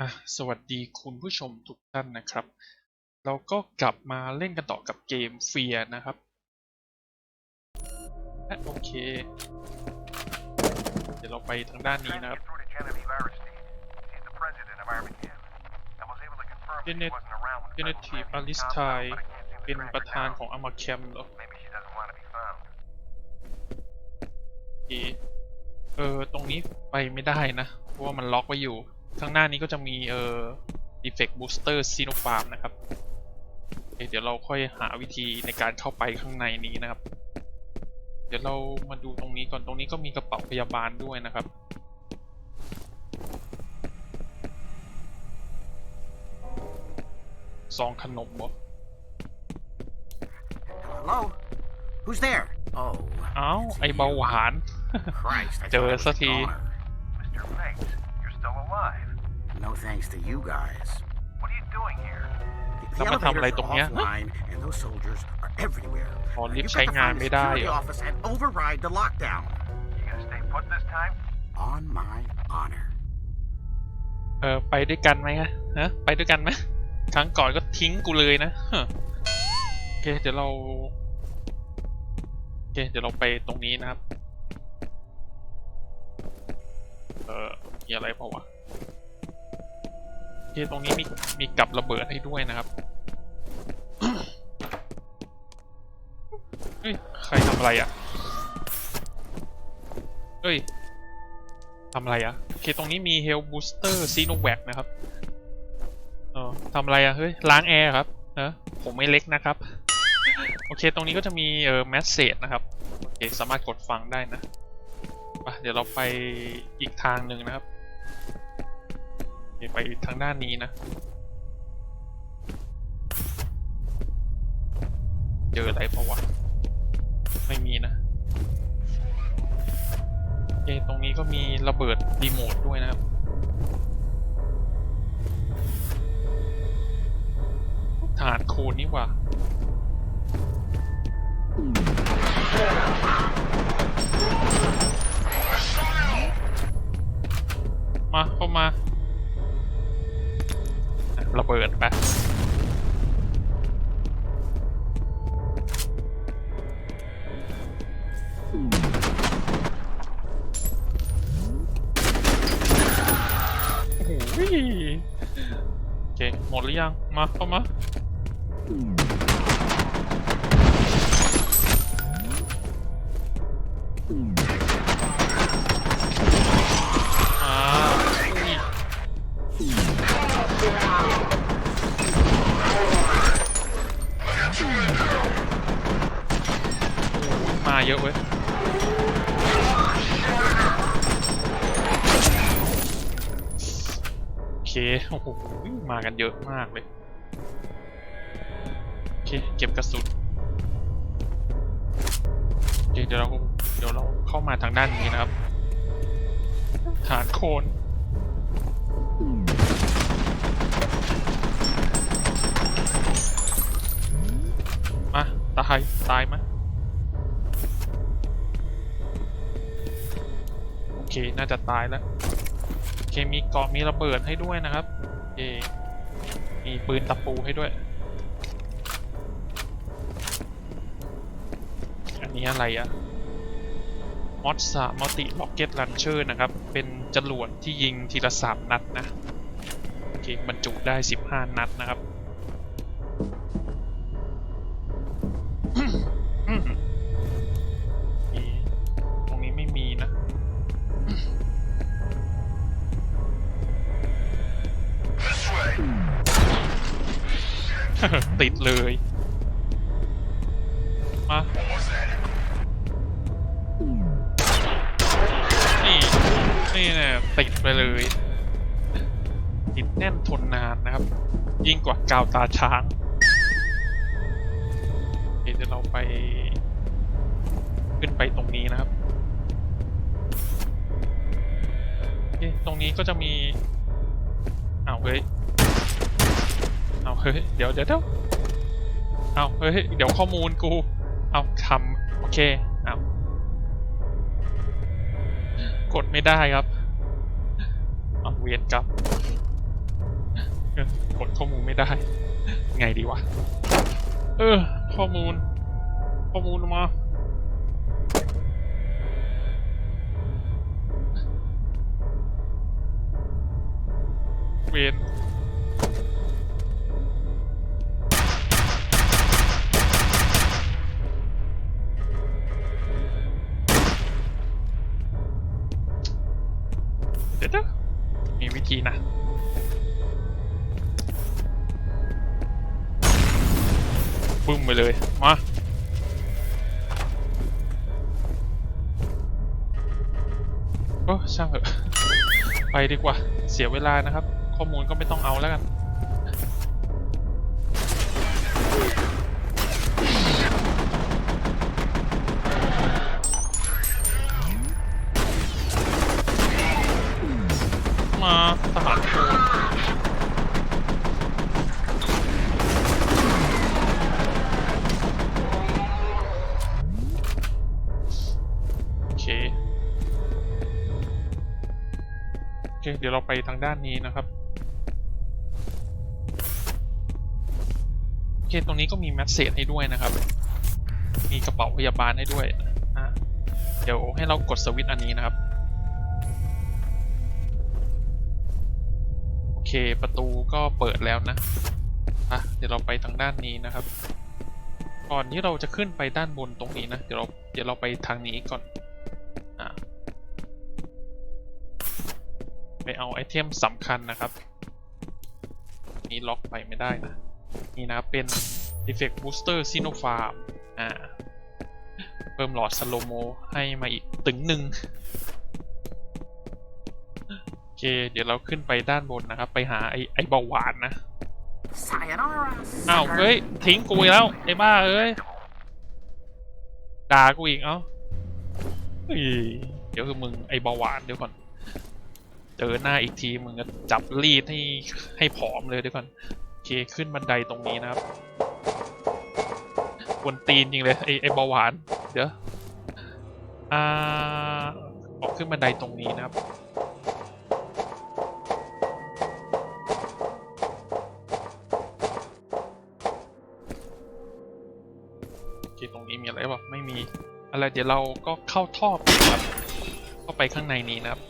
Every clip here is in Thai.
อะสวัสดีคุณผู้ชมทุกท่านนะครับ เราก็กลับมาเล่นกันต่อกับเกมเฟียนะครับโอเค เดี๋ยวเราไปทางด้านนี้นะครับเดเนตเดเนทีอาริสไทเป็นประธานของอามาแคมเหรอเออ ตรงนี้ไปไม่ได้นะ เพราะว่ามันล็อกไว้อยู่ ข้างหน้านี้ก็จะมีเออ defect booster sinopharm นะครับโอเคเดี๋ยวเราค่อยหาวิธีในการเข้าไปข้างในนี้นะครับ เดี๋ยวเรามาดูตรงนี้ก่อนตรงนี้ก็มีกระเป๋าพยาบาลด้วยนะครับซองขนมบ่ Hello? Who's there? Oh, เอ้าไอเบาหวาน Christ. I เจอ thought it was สัก a ที No thanks to you guys. What are you doing here? The แล้วมาทำอะไร elevators ตรง are เนี้ย offline, and those soldiers are everywhere. อ๋อลิฟ You've ต์ใช้ got to งาน find the ไม่ได้ security เหรอ office and override the lockdown. You gonna stay put this time? On my honor. เออไปด้วยกันไหมฮะฮะไปด้วยกันไหมครั้งก่อนก็ทิ้งกูเลยนะฮะโอเคเดี๋ยวเราโอเคเดี๋ยวเราไปตรงนี้นะครับ เออมีอะไรเปล่าวะโอ เคตรงนี้มีมีกับระเบิดให้ด้วยนะครับเฮ้ยใครทำอะไรอะเฮ้ยทำอะไรอะโอเคตรงนี้มี Health Booster s i n o v a c นะครับเออทำอะไรอะเฮ้ยล้างแอร์ครับเออผมไม่เล็กนะครับโอเคตรงนี้ก็จะมีเอ่อ message นะครับโอเคสามารถกดฟังได้นะไปเดี๋ยวเราไปอีกทางหนึ่งนะครับ ไปทางด้านนี้นะ เจออะไรปล่าวะ ไม่มีนะโอเคตรงนี้ก็มีระเบิดรีโมทด้วยนะครับฐานโคนนี่ว่ามา เข้ามา ระเบิดไปโอ้โหโอเคหมดหรือยัง มาเข้ามา มาเยอะเว้ยโอเคโอ้โหมากันเยอะมากเลยโอเคเก็บกระสุนโอเคเดี๋ยวเราเดี๋ยวเราเข้ามาทางด้านนี้นะครับฐานโคนมาตายตายไหมโเคน่าจะตายแล้วโอเคมีเกาะมีระเบิดให้ด้วยนะครับโอเคมีปืนตะปูให้ด้วย อันนี้อะไรอะมอสซามัลติล็อกเก็ตลันเชอร์นะครับ เป็นจรวดที่ยิงทีละสามนัดนะ โอเคบรรจุได้ 15 นัดนะครับ ติดเลย มา นี่ นี่เนี่ยติดไปเลย ติดแน่นทนนานนะครับ ยิ่งกว่ากาวตาช้างเดี๋ยวเราไป ขึ้นไปตรงนี้นะครับตรงนี้ก็จะมีอ้าวเฮ้ยเอาเฮ้ย เดี๋ยวเดี๋ยวเดี๋ยว เอาเฮ้ย เดี๋ยวข้อมูลกู เอาทำโอเค เอากดไม่ได้ครับเอาเวียนกลับกดข้อมูลไม่ได้ ไงดีวะ เออ ข้อมูล ข้อมูลมา เวียน มีวิธีนะปึ้มไปเลย มา โอ้ช่างเถอะ ไปดีกว่า เสียเวลานะครับ ข้อมูลก็ไม่ต้องเอาแล้วกัน ทางด้านนี้นะครับโอเคตรงนี้ก็มีแมสเซจให้ด้วยนะครับ มีกระเป๋าพยาบาลให้ด้วยอะเดี๋ยวให้เรากดสวิตช์อันนี้นะครับโอเคประตูก็เปิดแล้วนะอะเดี๋ยวเราไปทางด้านนี้นะครับ ก่อนที่เราจะขึ้นไปด้านบนตรงนี้นะเดี๋ยวเราเดี๋ยวเราไปทางนี้ก่อน ไปเอาไอเทมสำคัญนะครับ นี่ล็อกไปไม่ได้นะ นี่นะเป็น Defect Booster s i n o p h a r m อ่า เพิ่มหลอดสโลโมให้มาอีกตึงหนึ่งโอเค เดี๋ยวเราขึ้นไปด้านบนนะครับ ไปหาไอไอเบาหวานนะ Sayonara. อ้าว sucker. เฮ้ย ทิ้งกูอีกแล้ว ไอ้บ้าเอ้ย ด่ากูอีกเอ้าเฮ้ยเดี๋ยวคือมึงไอ้เบาหวานเดี๋ยวก่อน เจอหน้าอีกทีมึงก็จับรีดให้ให้ผอมเลยเดี๋ยวก่อนโอเคขึ้นบันไดตรงนี้นะครับกวนตีนจริงเลยไอ้ไอ้เบาหวาน เดี๋ยวอ่าออกขึ้นบันไดตรงนี้นะครับอเคตรงนี้มีอะไรบ้างไม่มี อะไรเดี๋ยวเราก็เข้าท่อไปครับเข้าไปข้างในนี้นะครับ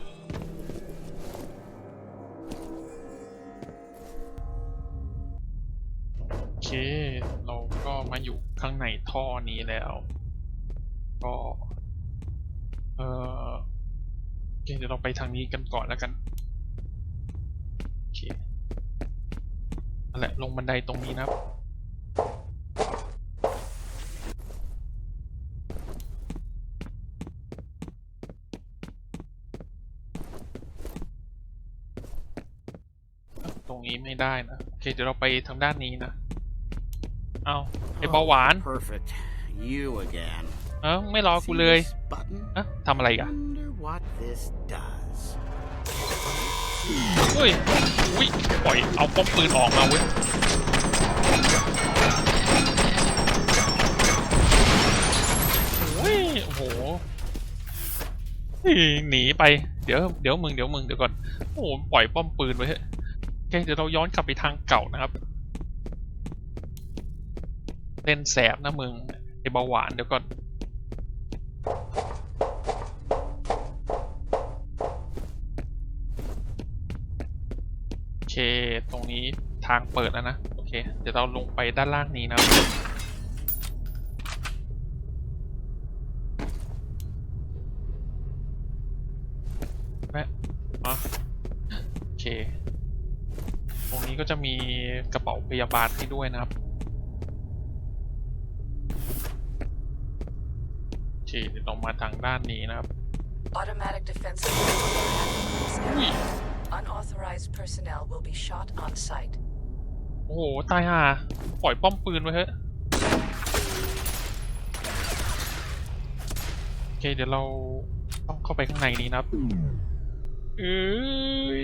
ก็มาอยู่ข้างในท่อนี้แล้ว ก็ เออเคเดี๋ยวเราไปทางนี้กันก่อนแล้วกันโอเคนั่นแหละลงบันไดตรงนี้นะครับตรงนี้ไม่ได้นะโอเคเดี๋ยวเราไปทางด้านนี้นะ เอาไอเบาหวาน Perfect. You again. เออไม่รอกู See เลย this button? อะทำอะไรอีกัน Wonder what this does. เฮ้ยอุ้ยปล่อยเอาป้อมปืนออกมาเว้ยโอ้ยโอ้โหเฮ้ยหนีไป เดี๋ยว เดี๋ยวมึง เดี๋ยวมึง เดี๋ยวก่อน โอ้โห ปล่อยป้อมปืนไว้เถอะโอเค เดี๋ยวเราย้อนกลับไปทางเก่านะครับ เล่นแสบนะมึงไอเบาหวานเดี๋ยวก่อนโอเค ตรงนี้ทางเปิดแล้วนะ โอเค เดี๋ยวเราลงไปด้านล่างนี้นะโอเค ตรงนี้ก็จะมีกระเป๋าพยาบาลให้ด้วยนะครับ โอเคเดี๋ยวเรามาทางด้านนี้นะครับ Automatic defensive. อุ้ย Unauthorized personnel will be shot on sight. โอ้โห ตายห่า ปล่อยป้อมปืนไว้เถอะ โอเค เดี๋ยวเราต้องเข้าไปข้างในนี้นะครับ เอ้ย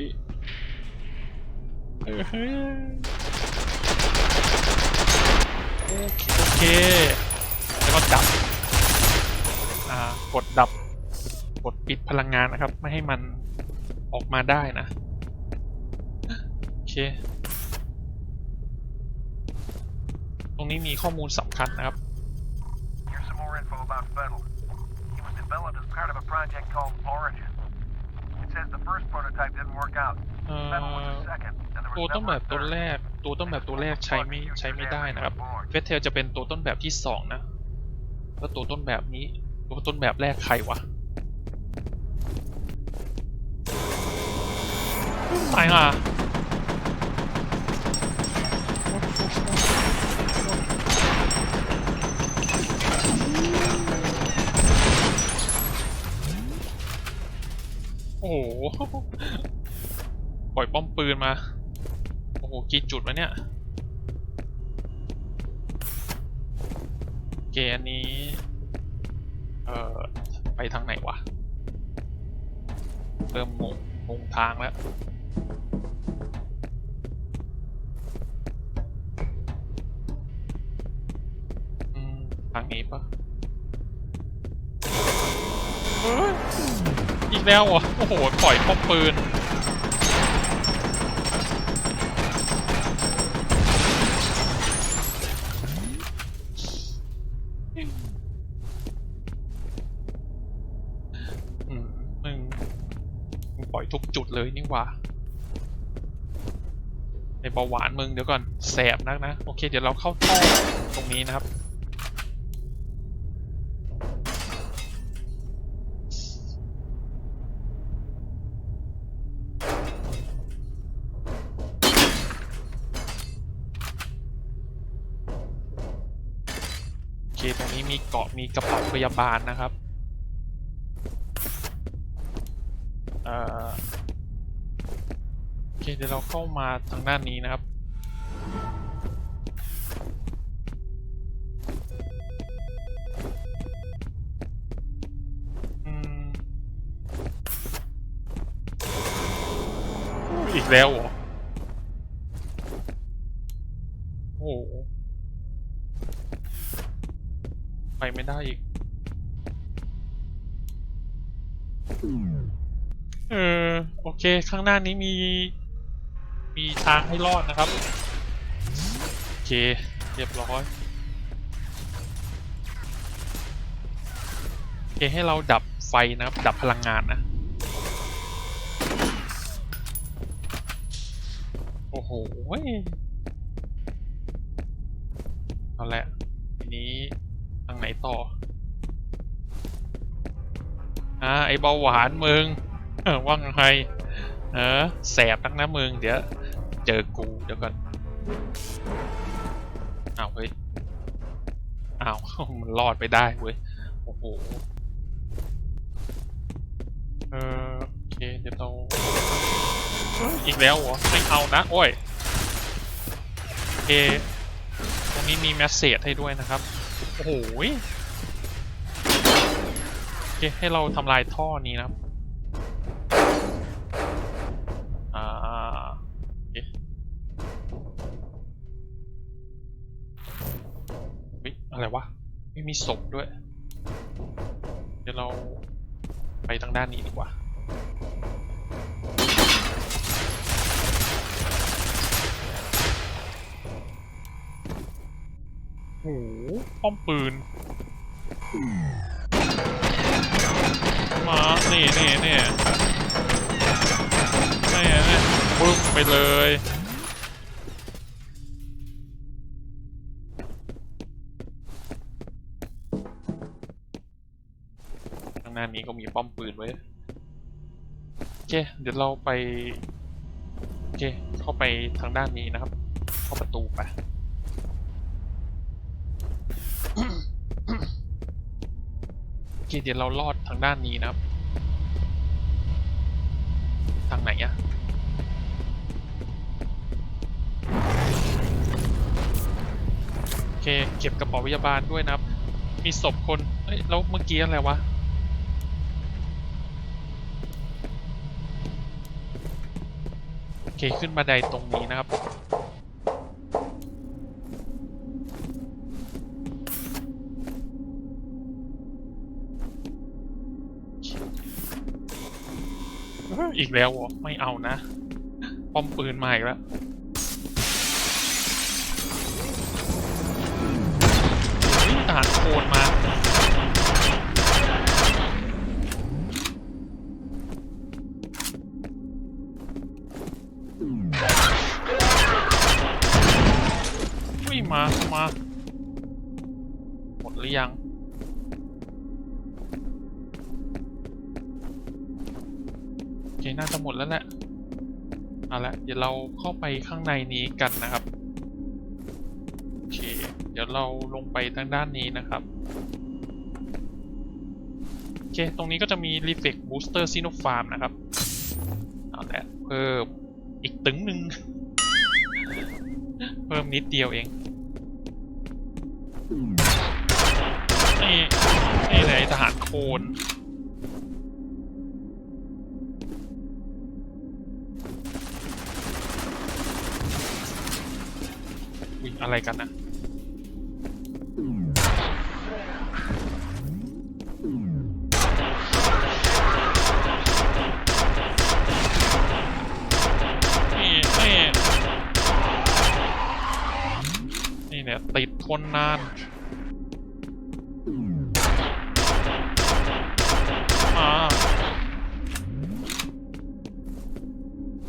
เอ้ยโอเคโอเคแล้วก็ดับอ่ากดดับกดปิดพลังงานนะครับ ไม่ให้มันออกมาได้นะ โอเครงนี้มีข้อมูลสำคัญนะครับ Here's some more info about Fettel. He was developed as part of a project called Origin. It says the first prototype didn't work out. เอ่ Fettel was อ the second, and there ตัว was ต้น never แบ a บตัว third. แรก ตัวต้นแบบตัวแรกใช้ไม่ใช้ไม่ได้นะครับ เฟสเทลจะเป็นตัวต้นแบบที่สองนะ แล้วตัวต้นแบบนี้ ตัวต้นแบบแรกใครวะตายห่าโอ้โห ปล่อยป้อมปืนมา โอ้โห กี่จุดวะเนี่ยเกอันนี้ ออไปทางไหนวะ เริ่มงงงงทางแล้วทางนี้ปะอีกแล้วเหรอ โอ้โห ปล่อยพกปืน เบาหวานมึงเดี๋ยวก่อนแสบนักนะ โอเคเดี๋ยวเราเข้าท่อตรงนี้นะครับ โอเคตรงนี้มีเกาะมีกระเป๋าพยาบาลนะครับ เอ่อ อเคเดี๋ยวเราเข้ามาทางด้านนี้นะครับ อีกแล้วเหรอ โอ้โห ไปไม่ได้อีก เออ โอเค ข้างหน้านี้มี มีทางให้รอดนะครับ โอเค เรียบร้อย โอเคให้เราดับไฟนะครับ ดับพลังงานนะ โอ้โหเอาละทีนี้ทางไหนต่อ อ่า ไอเบาหวานมึง เออว่างไงเออแสบนักนะมึง เดี๋ยว เจอกู เดี๋ยวก่อน อ้าวเฮ้ย อ้าว มันรอดไปได้เว้ย โอ้โห เออโอเค เดี๋ยวเราอีกแล้วเหรอ ไม่เอานะ โอ้ย โอเค ตรงนี้มีแมสเซจให้ด้วยนะครับ โอ้โหโอเค ให้เราทำลายท่อนี้นะครับ ม่มีศพด้วย เดี๋ยวเราไปทางด้านนี้ดีกว่า โอ้โหป้อมปืน มา นี่นี่นี่นี่นี่ปึ๊บไปเลยางหน้านี้ก็มีป้อมปืนไว้ โอเค เดี๋ยวเราไป โอเค เข้าไปทางด้านนี้นะครับ เข้าประตูไปโอเค เดี๋ยวเราลอดทางด้านนี้นะครับ ทางไหนอะโอเค เก็บกระเป๋าพยาบาลด้วยนะครับ มีศพคน เอ้ย แล้วเมื่อกี้อะไรวะ เคขึ้นบันไดตรงนี้นะครับ อีกแล้วเหรอไม่เอานะ ป้อมปืนมาอีกแล้วทหารโคนมา น่าจะหมดแล้วแหละเอาละเดี๋ยวเราเข้าไปข้างในนี้กันนะครับโอเค เดี๋ยวเราลงไปทางด้านนี้นะครับโอเค ตรงนี้ก็จะมี Reflect Booster Sinopharm นะครับเอาละเพิ่มอีกตึงหนึ่งเพิ่มนิดเดียวเองนี่นี่เลยทหารโคน อะไรกันนะนี่นี่นี่เนี่ยติดทนนานอ่า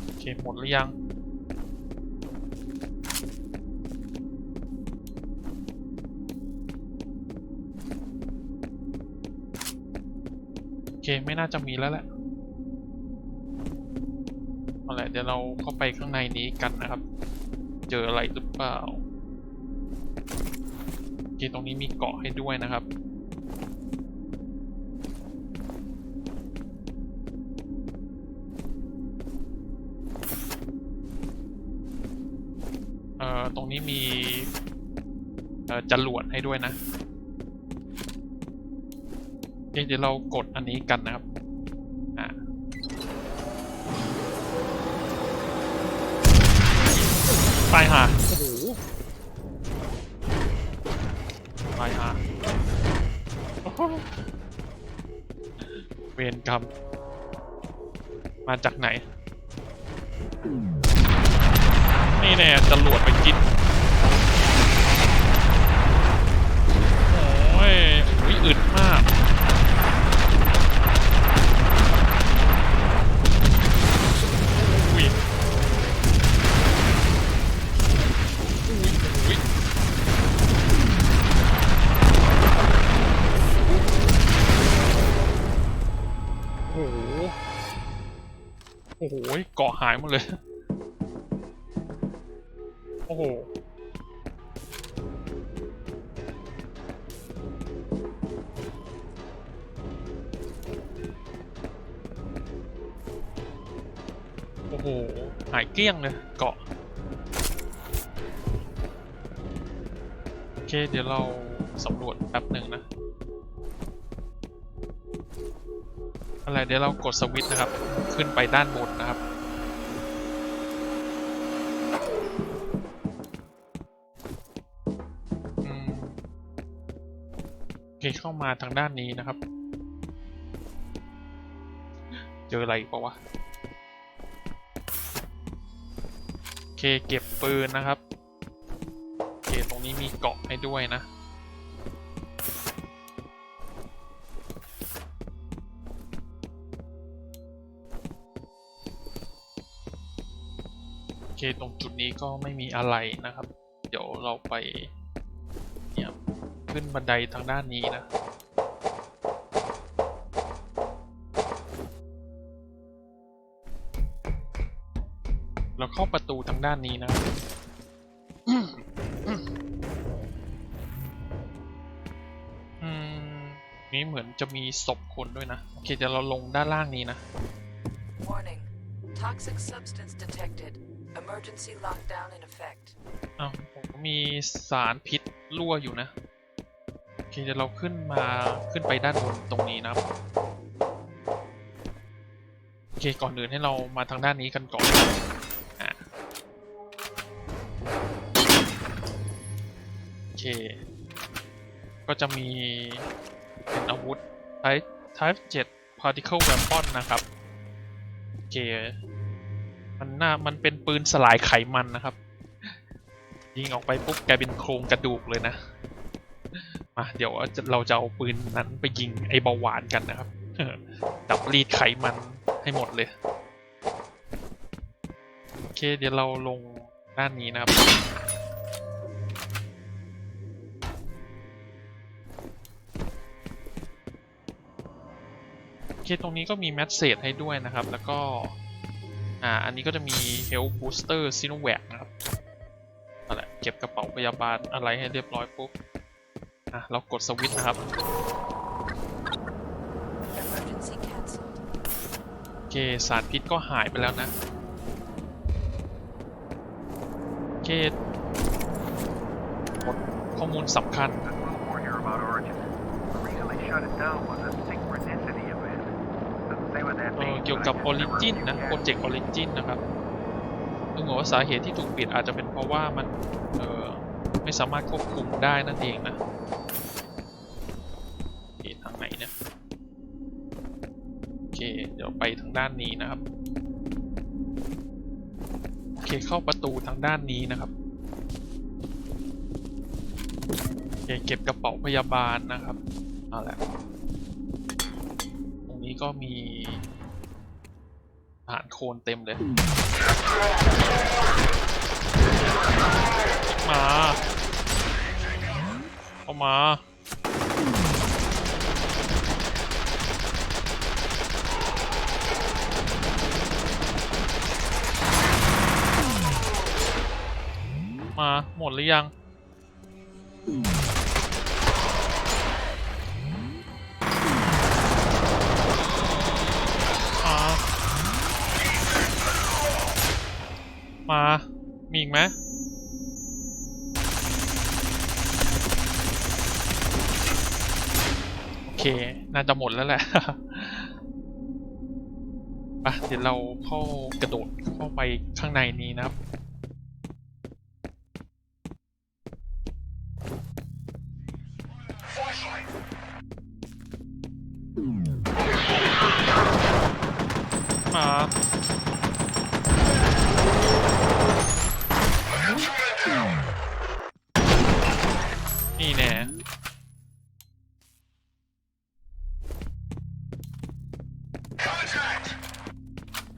โอเคหมดหรือยัง ไม่น่าจะมีแล้วแหละเอาละเดี๋ยวเราเข้าไปข้างในนี้กันนะครับ เจออะไรหรือเปล่าโอเคตรงนี้มีเกาะให้ด้วยนะครับ เอ่อ ตรงนี้มี เอ่อจรวดให้ด้วยนะ เดี๋ยวเรากดอันนี้กันนะครับอ่าไปหาโอ้โหไปหาเวรกรรมมาจากไหน นี่แน่จรวดไปกินโอ้ยอุ๊ยอึดมากาะหายหมดเลย โอ้โห โอ้โห หายเกลี้ยงเลยเกาะ โอเค เดี๋ยวเราสำรวจแป๊บหนึ่งนะ อะไรเดี๋ยวเรากดสวิตช์นะครับ ขึ้นไปด้านบนนะครับามาทางด้านนี้นะครับ เจออะไรอีกเปล่าวะโอเคเก็บปืนนะครับโอเคตรงนี้มีเกาะให้ด้วยนะโอเคตรงจุดนี้ก็ไม่มีอะไรนะครับ เดี๋ยวเราไป ขึ้นบันไดทางด้านนี้นะ เราเข้าประตูทางด้านนี้นะครับอืมนี่เหมือนจะมีศพคนด้วยนะ โอเคเดี๋ยวเราลงด้านล่างนี้นะ Warning. Toxic substance detected. Emergency lockdown in effect. อ้าวผมมีสารพิษรั่วอยู่นะโอ เคเดี๋ยวเราขึ้นมาขึ้นไปด้านบนตรงนี้นะครับโอเคก่อนอื่นให้เรามาทางด้านนี้กันก่อนอะโอเค ก็จะมีเป็นอาวุธ Type Type 7 Particle Weapon นะครับโอเคมันน่ามันเป็นปืนสลายไขมันนะครับ ยิงออกไปปุ๊บกลายเป็นโครงกระดูกเลยนะ มาเดี๋ยวเราจะเอาปืนนั้นไปยิงไอ้เบาหวานกันนะครับดับรีดไขมันให้หมดเลย โอเคเดี๋ยวเราลงด้านนี้นะครับ โอเคตรงนี้ก็มีแมสเซจให้ด้วยนะครับ แล้วก็ อ่า อันนี้ก็จะมี Health Booster s i n o v a c นะครับนั่นแหละเก็บกระเป๋าพยาบาลอะไรให้เรียบร้อยปุ๊บ อะเรากดสวิตช์นะครับ Emergency cancelled. โอเคสารพิษก็หายไปแล้วนะโอเคหมดข้อมูลสำคัญ A little more here about Origin. The reason they shut it down was a synchronicity event. Doesn't say what that เออ means. เกี่ยว but I กับ guess there were a Origin few นะโปรเจกต์ casualties. Origin นะครับดูเหมือนว่าสาเหตุที่ถูกปิดอาจจะเป็นเพราะว่ามันเออไม่สามารถควบคุมได้นั่นเองนะ เคเดี๋ยวไปทางด้านนี้นะครับ โอเคเข้าประตูทางด้านนี้นะครับโอเคเก็บกระเป๋าพยาบาลนะครับเอาละตรงนี้ก็มีอาหารโคนเต็มเลย มาเอามา มาหมดหรือยัง มา มีอีกไหมโอเค น่าจะหมดแล้วแหละไปเดี๋ยวเราเข้ากระโดดเข้าไปข้างในนี้นะครับ มานี่แน่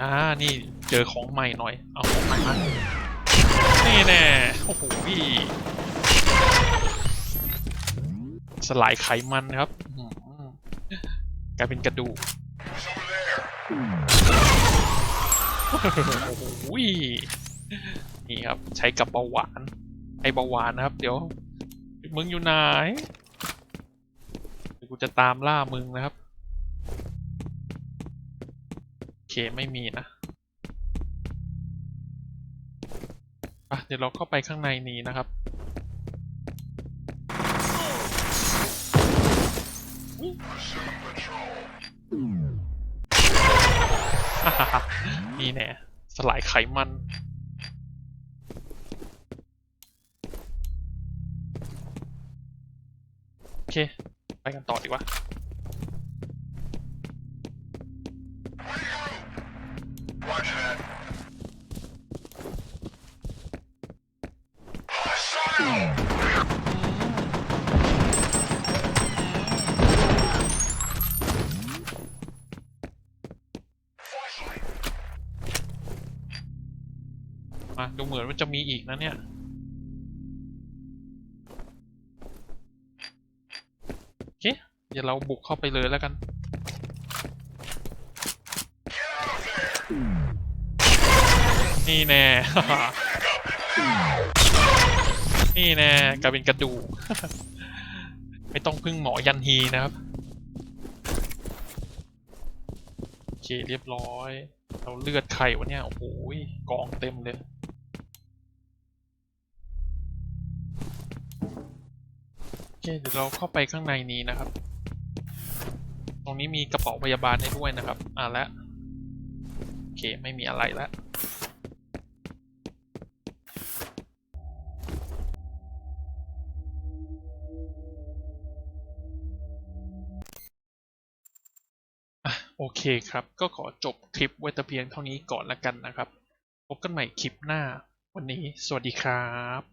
อ่า นี่เจอของใหม่หน่อย เอาของใหม่มานี่แน่ โอ้โหพี่สลายไขมันครับ กลายเป็นกระดูก โอ้โหนี่ครับ ใช้กับเบาหวาน ไอเบาหวานนะครับ เดี๋ยว มึงอยู่ไหนเดี๋ยวกูจะตามล่ามึงนะครับ โอเคไม่มีนะอะเดี๋ยวเราเข้าไปข้างในนี้นะครับ นี่แน่สลายไขมัน โอเค ไปกันต่อดีกว่า เหมือนว่าจะมีอีกนะเนี่ย โอเค เดี๋ยวเราบุกเข้าไปเลยแล้วกัน นี่แน่ นี่แน่กลายเป็นกระดูก ไม่ต้องพึ่งหมอยันฮีนะครับ โอเค เรียบร้อยเราเลือดไข่วะเนี่ย โอ้โหกองเต็มเลย คเดี๋ยวเราเข้าไปข้างในนี้นะครับ ตรงนี้มีกระเป๋าพยาบาลให้ด้วยนะครับ อะแล้วโอเคไม่มีอะไรแล้วอะโอเคครับ ก็ขอจบคลิปไว้แต่เพียงเท่านี้ก่อนละกันนะครับ พบกันใหม่คลิปหน้า วันนี้สวัสดีครับ